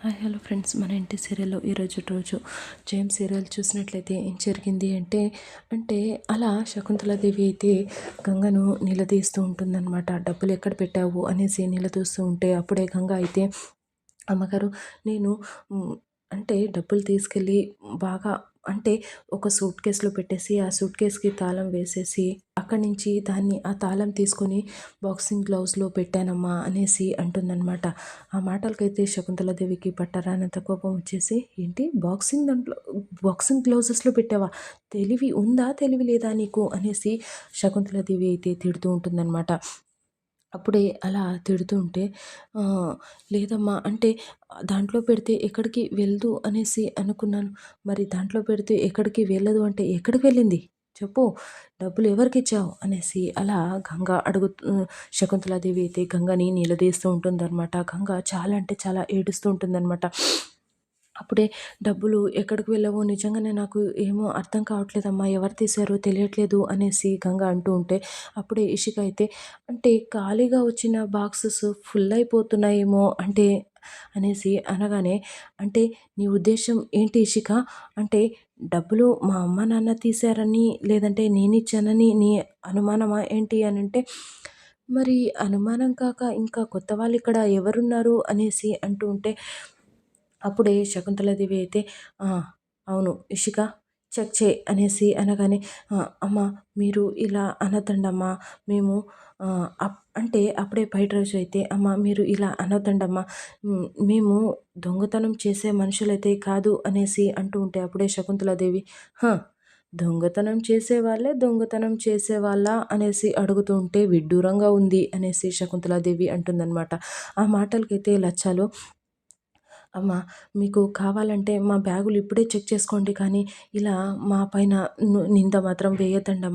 Hi hello friends. మన ఇంటి సీరియల్లో ఈరోజు రోజు జేమ్ సీరియల్ చూసినట్లయితే ఏం జరిగింది అంటే అంటే అలా శకుంతలాదేవి అయితే గంగను నిలదీస్తూ ఉంటుందన్నమాట. డబ్బులు ఎక్కడ పెట్టావు అనేసి నిలదీస్తూ ఉంటే అప్పుడే గంగ అయితే అమ్మగారు నేను అంటే డబ్బులు తీసుకెళ్ళి బాగా అంటే ఒక సూట్ కేసులో పెట్టేసి ఆ సూట్ కేస్కి తాళం వేసేసి అక్కడి నుంచి దాన్ని ఆ తాళం తీసుకొని బాక్సింగ్ గ్లౌస్లో పెట్టానమ్మా అనేసి అంటుందన్నమాట. ఆ మాటలకైతే శకుంతలాదేవికి పట్టరానంత కోపం వచ్చేసి ఏంటి బాక్సింగ్ దాంట్లో బాక్సింగ్ గ్లౌజెస్లో పెట్టావా? తెలివి ఉందా తెలివి లేదా నీకు? అనేసి శకుంతలాదేవి అయితే తిడుతూ ఉంటుందన్నమాట. అప్పుడే అలా తిడుతుంటే లేదమ్మా అంటే దాంట్లో పెడితే ఎక్కడికి వెళ్దు అనేసి అనుకున్నాను. మరి దాంట్లో పెడితే ఎక్కడికి వెళ్ళదు అంటే ఎక్కడికి వెళ్ళింది? చెప్పు డబ్బులు ఎవరికి ఇచ్చావు? అనేసి అలా గంగ అడుగు శకుంతలాదేవి అయితే గంగని నిలదీస్తూ ఉంటుందన్నమాట. గంగ చాలా అంటే చాలా ఏడుస్తూ ఉంటుందన్నమాట. అప్పుడే డబ్బులు ఎక్కడికి వెళ్ళవో నిజంగానే నాకు ఏమో అర్థం కావట్లేదమ్మా ఎవరు తీశారో తెలియట్లేదు అనేసి గంగ అంటూ ఉంటే అప్పుడే ఇషిక అయితే అంటే ఖాళీగా వచ్చిన బాక్సెస్ ఫుల్ అయిపోతున్నాయేమో అంటే అనేసి అనగానే అంటే నీ ఉద్దేశం ఏంటి ఇషిక? అంటే డబ్బులు మా అమ్మ నాన్న తీశారని లేదంటే నేను ఇచ్చానని నీ అనుమానమా ఏంటి అని అంటే మరి అనుమానం కాక ఇంకా కొత్త వాళ్ళు ఇక్కడ ఎవరున్నారు అనేసి అంటూ ఉంటే అప్పుడే శకుంతలాదేవి అయితే అవును ఇషిక చెక్ చే అనేసి అనగానే అమ్మ మీరు ఇలా అనొద్దండమ్మా మేము అంటే అప్పుడే బయట రోజు అయితే అమ్మ మీరు ఇలా అనొద్దండమ్మా మేము దొంగతనం చేసే మనుషులైతే కాదు అనేసి అంటూ ఉంటే అప్పుడే శకుంతలాదేవి దొంగతనం చేసే వాళ్ళే దొంగతనం చేసే వాళ్ళ అనేసి అడుగుతూ ఉంటే విడ్డూరంగా ఉంది అనేసి శకుంతలాదేవి అంటుందన్నమాట. ఆ మాటలకైతే లచ్చాలు అమ్మా మీకు కావాలంటే మా బ్యాగులు ఇప్పుడే చెక్ చేసుకోండి కానీ ఇలా మా పైన నింద మాత్రం వేయద్దండి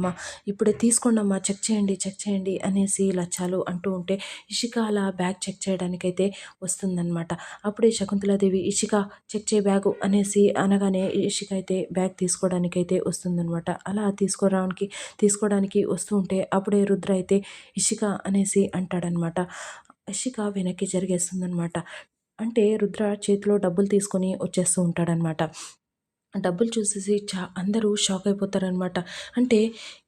ఇప్పుడే తీసుకోండి అమ్మా చెక్ చేయండి చెక్ చేయండి అనేసి లచ్చాలు అంటూ ఉంటే ఇషిక అలా బ్యాగ్ చెక్ చేయడానికైతే వస్తుందన్నమాట. అప్పుడే శకుంతలాదేవి ఇషిక చెక్ చే బ్యాగు అనేసి అనగానే ఇషిక అయితే బ్యాగ్ తీసుకోవడానికైతే వస్తుందన్నమాట. అలా తీసుకోవడానికి తీసుకోవడానికి వస్తూ ఉంటే అప్పుడే రుద్ర అయితే ఇషిక అనేసి అంటాడనమాట ఇషిక వెనక్కి జరిగేస్తుందనమాట అంటే రుద్ర చేతిలో డబ్బులు తీసుకొని వచ్చేస్తూ ఉంటాడనమాట. డబ్బులు చూసేసి చా అందరూ షాక్ అయిపోతారనమాట. అంటే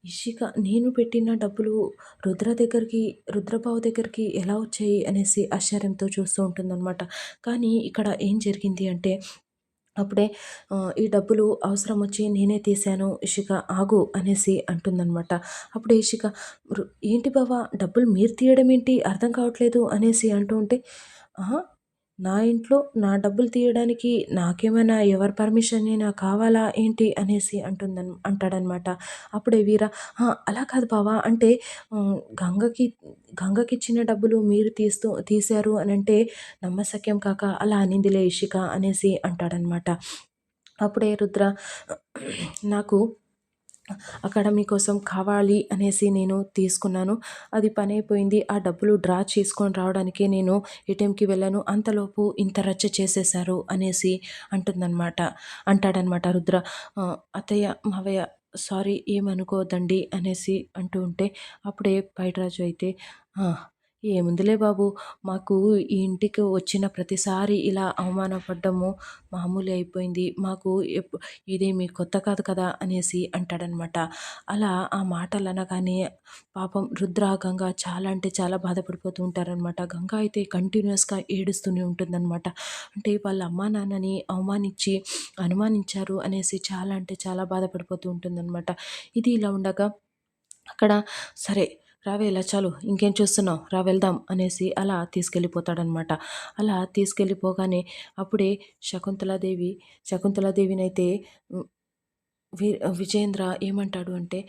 ఇషిక నేను పెట్టిన డబ్బులు రుద్ర దగ్గరికి రుద్రబాబు దగ్గరికి ఎలా వచ్చాయి అనేసి ఆశ్చర్యంతో చూస్తూ ఉంటుందన్నమాట కానీ ఇక్కడ ఏం జరిగింది అంటే అప్పుడే ఈ డబ్బులు అవసరం వచ్చి నేనే తీశాను ఇషిక ఆగు అనేసి అంటుందన్నమాట అప్పుడే ఇషిక ఏంటి బావా డబ్బులు మీరు తీయడం ఏంటి? అర్థం కావట్లేదు అనేసి అంటూ ఉంటే నా ఇంట్లో నా డబ్బులు తీయడానికి నాకేమైనా ఎవరి పర్మిషన్ అయినా కావాలా ఏంటి అనేసి అంటుందన్ అంటాడనమాట. అప్పుడే వీర అలా కాదు బావా అంటే గంగకి గంగకి ఇచ్చిన డబ్బులు మీరు తీస్తూ తీశారు అని అంటే నమ్మసక్యం కాక అలా అనిందిలే ఇషిక అనేసి అంటాడనమాట. అప్పుడే రుద్ర నాకు అక్కడ మీకోసం కావాలి అనేసి నేను తీసుకున్నాను. అది పని అయిపోయింది. ఆ డబ్బులు డ్రా చేసుకొని రావడానికి నేను ఏటీఎంకి వెళ్ళాను. అంతలోపు ఇంత రచ్చ చేసేశారు అనేసి అంటుందన్నమాట. అంటాడనమాట రుద్ర. అత్తయ్య మావయ్య సారీ ఏమనుకోవద్దండి అనేసి అంటూ ఉంటే అప్పుడే పైటరాజు అయితే ఏముందిలే బాబు. మాకు ఈ ఇంటికి వచ్చిన ప్రతిసారి ఇలా అవమానపడ్డము మామూలు అయిపోయింది. మాకు ఇదేమి కొత్త కాదు కదా అనేసి అంటాడనమాట. అలా ఆ మాటలు అనగానే పాపం రుద్ర గంగ చాలా అంటే చాలా బాధపడిపోతూ ఉంటారనమాట. గంగ అయితే కంటిన్యూస్గా ఏడుస్తూనే ఉంటుందన్నమాట అంటే వాళ్ళ అమ్మా నాన్నని అవమానించి అనుమానించారు అనేసి చాలా అంటే చాలా బాధపడిపోతూ ఉంటుందన్నమాట ఇది ఇలా ఉండగా అక్కడ సరే రావే ఇలా చాలు ఇంకేం చూస్తున్నావు? రా వెళ్దాం అనేసి అలా తీసుకెళ్ళిపోతాడనమాట. అలా తీసుకెళ్ళిపోగానే అప్పుడే శకుంతలాదేవి శకుంతలాదేవినైతే అయితే వి విజేంద్ర ఏమంటాడు అంటే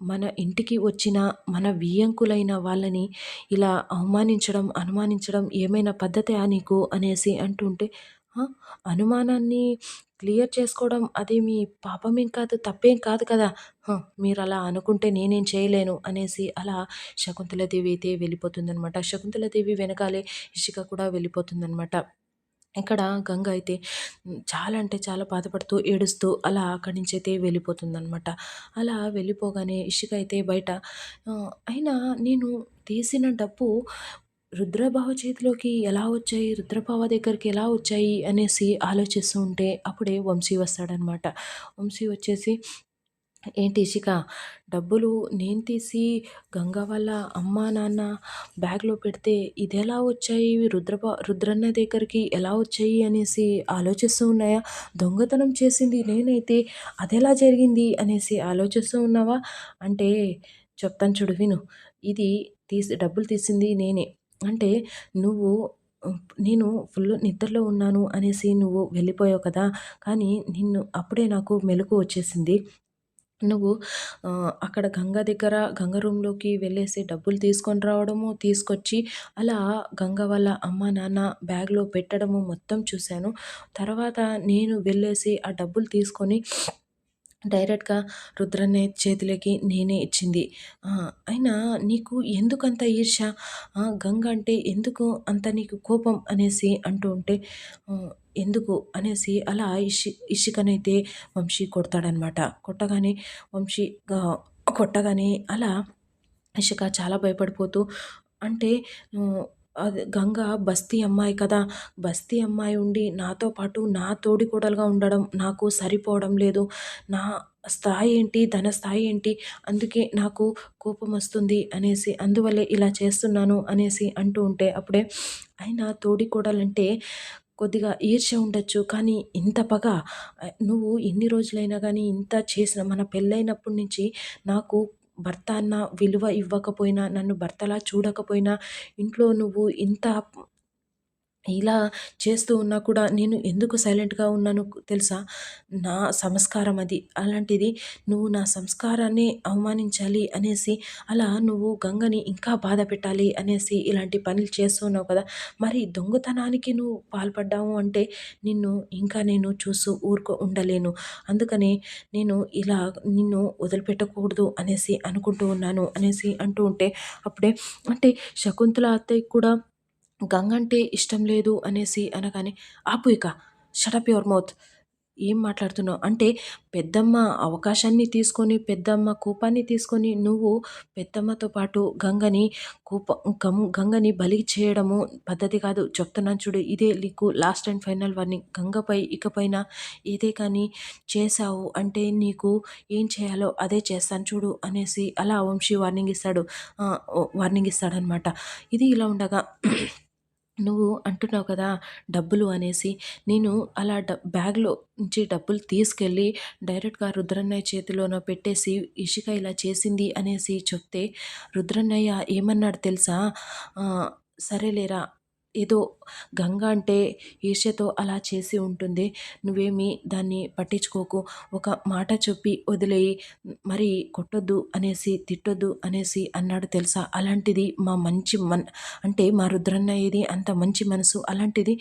మన ఇంటికి వచ్చిన మన వియ్యంకులైన వాళ్ళని ఇలా అవమానించడం అనుమానించడం ఏమైనా పద్ధతే నీకు? అనేసి అంటుంటే అనుమానాన్ని క్లియర్ చేసుకోవడం అది మీ పాపమేం కాదు తప్పేం కాదు కదా. మీరు అలా అనుకుంటే నేనేం చేయలేను అనేసి అలా శకుంతలదేవి అయితే వెళ్ళిపోతుందనమాట శకుంతలదేవి వెనకాలే ఇషిక కూడా వెళ్ళిపోతుందనమాట ఇక్కడ గంగ అయితే చాలా అంటే చాలా బాధపడుతూ ఏడుస్తూ అలా అక్కడి నుంచి అయితే వెళ్ళిపోతుందనమాట అలా వెళ్ళిపోగానే ఇషిక అయితే బయట అయినా నేను తీసిన డబ్బు రుద్రబావ చేతిలోకి ఎలా వచ్చాయి? రుద్రబావ దగ్గరికి ఎలా వచ్చాయి? అనేసి ఆలోచిస్తూ ఉంటే అప్పుడే వంశీ వస్తాడనమాట. వంశీ వచ్చేసి ఏంటి ఇషిక డబ్బులు నేను తీసి గంగ వాళ్ళ అమ్మ నాన్న బ్యాగ్లో పెడితే ఇదెలా వచ్చాయి? రుద్రబా రుద్రన్న దగ్గరికి ఎలా వచ్చాయి? అనేసి ఆలోచిస్తూ ఉన్నాయా? దొంగతనం చేసింది నేనైతే అదెలా జరిగింది? అనేసి ఆలోచిస్తూ ఉన్నావా? అంటే చెప్తాను చూడు విను. ఇది తీసి డబ్బులు తీసింది నేనే. అంటే నువ్వు నేను ఫుల్ నిద్రలో ఉన్నాను అనేసి నువ్వు వెళ్ళిపోయావు కదా కానీ నిన్ను అప్పుడే నాకు మెలకు వచ్చేసింది నువ్వు అక్కడ గంగ దగ్గర గంగ రూమ్‌లోకి వెళ్ళేసి డబ్బులు తీసుకొని రావడము, తీసుకొచ్చి అలా గంగ వాళ్ళ అమ్మ, నాన్న బ్యాగ్‌లో పెట్టడము మొత్తం చూశాను. తర్వాత నేను వెళ్ళేసి ఆ డబ్బులు తీసుకొని డైరెక్ట్‌గా రుద్రనే చేతిలోకి నేనే ఇచ్చింది. అయినా నీకు ఎందుకంత ఈర్ష గంగ అంటే ఎందుకు అంత నీకు కోపం అనేసి అంటూ ఉంటే ఎందుకు అనేసి అలా ఇషి ఇషికనైతే వంశీ కొడతాడనమాట కొట్టగానే వంశీ కొట్టగానే అలా ఇషిక చాలా భయపడిపోతూ అంటే అది గంగ బస్తీ అమ్మాయి కదా. బస్తీ అమ్మాయి ఉండి నాతో పాటు నా తోడికోడలుగా ఉండడం నాకు సరిపోవడం లేదు. నా స్థాయి ఏంటి? ధన స్థాయి ఏంటి? అందుకే నాకు కోపం వస్తుంది అనేసి అందువల్లే ఇలా చేస్తున్నాను అనేసి అంటూ ఉంటే అప్పుడే అయినా తోడికోడలంటే కొద్దిగా ఈర్ష్య ఉండొచ్చు. కానీ ఇంత పగ నువ్వు ఎన్ని రోజులైనా కానీ ఇంత చేసిన మన పెళ్ళైనప్పటి నుంచి నాకు భర్త అన్న విలువ ఇవ్వకపోయినా నన్ను భర్తలా చూడకపోయినా ఇంట్లో నువ్వు ఇంత ఇలా చేస్తూ ఉన్నా కూడా నేను ఎందుకు సైలెంట్గా ఉన్నాను తెలుసా? నా సంస్కారం అది. అలాంటిది నువ్వు నా సంస్కారాన్ని అవమానించాలి అనేసి అలా నువ్వు గంగని ఇంకా బాధ పెట్టాలి అనేసి ఇలాంటి పనులు చేస్తున్నావు కదా? మరి దొంగతనానికి నువ్వు పాల్పడ్డావు అంటే నిన్ను ఇంకా నేను చూస్తూ ఊరుకో ఉండలేను. అందుకని నేను ఇలా నిన్ను వదిలిపెట్టకూడదు అనేసి అనుకుంటూ ఉన్నాను అనేసి అంటూ ఉంటే అప్పుడే అంటే శకుంతల అత్తయ్య కూడా గంగ అంటే ఇష్టం లేదు అనేసి అనగానే ఆపు ఇక షటప్ యువర్ మౌత్ ఏం మాట్లాడుతున్నావు? అంటే పెద్దమ్మ అవకాశాన్ని తీసుకొని పెద్దమ్మ కోపాన్ని తీసుకొని నువ్వు పెద్దమ్మతో పాటు గంగని కోప గంగని బలి చేయడము పద్ధతి కాదు. చెప్తున్నాను చూడు ఇదే నీకు లాస్ట్ అండ్ ఫైనల్ వార్నింగ్ గంగపై ఇకపైన ఇదే కానీ చేశావు అంటే నీకు ఏం చేయాలో అదే చేస్తాను చూడు అనేసి అలా వంశీ వార్నింగ్ ఇస్తాడు. వార్నింగ్ ఇస్తాడనమాట. ఇది ఇలా ఉండగా నువ్వు అంటున్నావు కదా డబ్బులు అనేసి. నేను అలా డ బ్యాగ్లో నుంచి డబ్బులు తీసుకెళ్ళి డైరెక్ట్గా రుద్రన్నయ్య చేతిలోనో పెట్టేసి ఇషిక ఇలా చేసింది అనేసి చెప్తే రుద్రన్నయ్య ఏమన్నాడు తెలుసా? సరేలేరా ఏదో గంగ అంటే ఈర్ష్యతో అలా చేసి ఉంటుంది. నువ్వేమి దాన్ని పట్టించుకోకు. ఒక మాట చెప్పి వదిలేయి. మరి కొట్టొద్దు అనేసి తిట్టొద్దు అనేసి అన్నాడు తెలుసా? అలాంటిది మా మంచి మన్ అంటే మా రుద్రన్నయ్యది అంత మంచి మనసు. అలాంటిది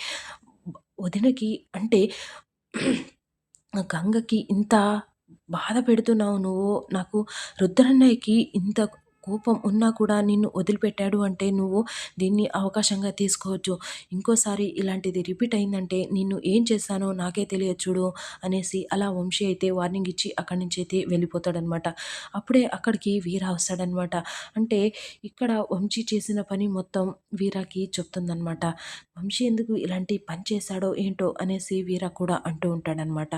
వదినకి అంటే గంగకి ఇంత బాధ పెడుతున్నావు నువ్వు. నాకు రుద్రన్నయ్యకి ఇంత కోపం ఉన్నా కూడా నిన్ను వదిలిపెట్టాడు అంటే నువ్వు దీన్ని అవకాశంగా తీసుకోవచ్చు ఇంకోసారి ఇలాంటిది రిపీట్ అయిందంటే నిన్ను ఏం చేశానో నాకే తెలియదు చూడు అనేసి అలా వంశీ అయితే వార్నింగ్ ఇచ్చి అక్కడి నుంచి అయితే వెళ్ళిపోతాడనమాట. అప్పుడే అక్కడికి వీర వస్తాడనమాట. అంటే ఇక్కడ వంశీ చేసిన పని మొత్తం వీరాకి చెప్తుందనమాట. వంశీ ఎందుకు ఇలాంటి పని చేశాడో ఏంటో అనేసి వీర కూడా అంటూ ఉంటాడనమాట.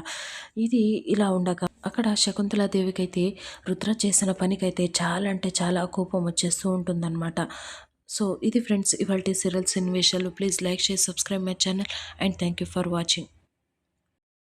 ఇది ఇలా ఉండగా అక్కడ శకుంతలాదేవికైతే రుద్ర చేసిన పనికైతే చాలా అంటే చాలా కోపం వచ్చేస్తూ ఉంటుందన్నమాట. సో ఇది ఫ్రెండ్స్ ఇవాళ serials ఇన్వేషాలు please like share subscribe my channel and thank you for watching.